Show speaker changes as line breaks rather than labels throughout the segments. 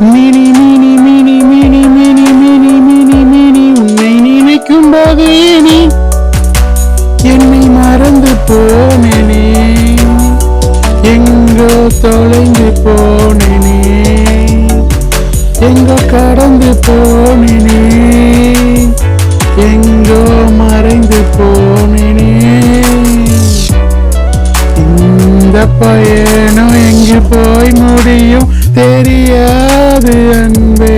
Mini mini mini mini mini mini mini mini உன்னை நினைக்கும் போது இனி என்னை மறந்து போனேனே. எங்கோ தொலைந்து போனேனே. எங்கோ கடந்து போனேனே. எங்கோ மறைந்து போனேனே. இந்த பயணம் எங்கு போய் முடியும்? தெரியாது அன்பே.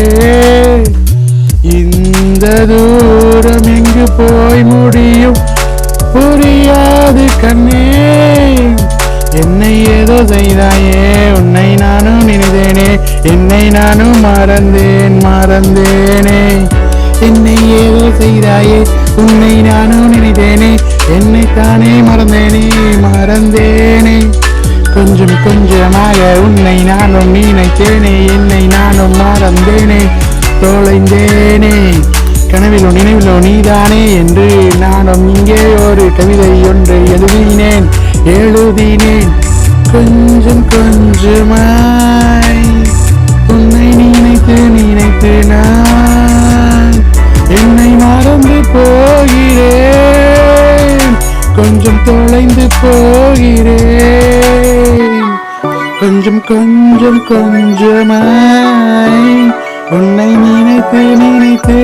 இந்த தூரம் எங்கு போய் முடியும்? புரியாது கண்ணே. என்னை ஏதோ செய்தாயே உன்னை நானும் நினைதேனே என்னை நானும் மறந்தேன் மறந்தேனே. என்னை ஏதோ செய்தாயே உன்னை நானும் நினைத்தேனே என்னை தானே மறந்தேனே மறந்தேனே. கொஞ்சமாக உன்னை நானும் நினைத்தேனே என்னை நானும் மறந்தேனே தொலைந்தேனே. கனவிலோ நினைவிலோ நீதானே என்று நானும் இங்கே ஒரு கவிதை ஒன்று எழுதினேன் எழுதினேன். கொஞ்சம் கொஞ்சமாய் உன்னை நினைத்து நினைத்து நான் என்னை மறந்து போகிறேன். கொஞ்சம் தொலைந்து போகிறேன். கொஞ்சம் கொஞ்சம் கொஞ்சமாய் உன்னை நினைத்து நினைத்து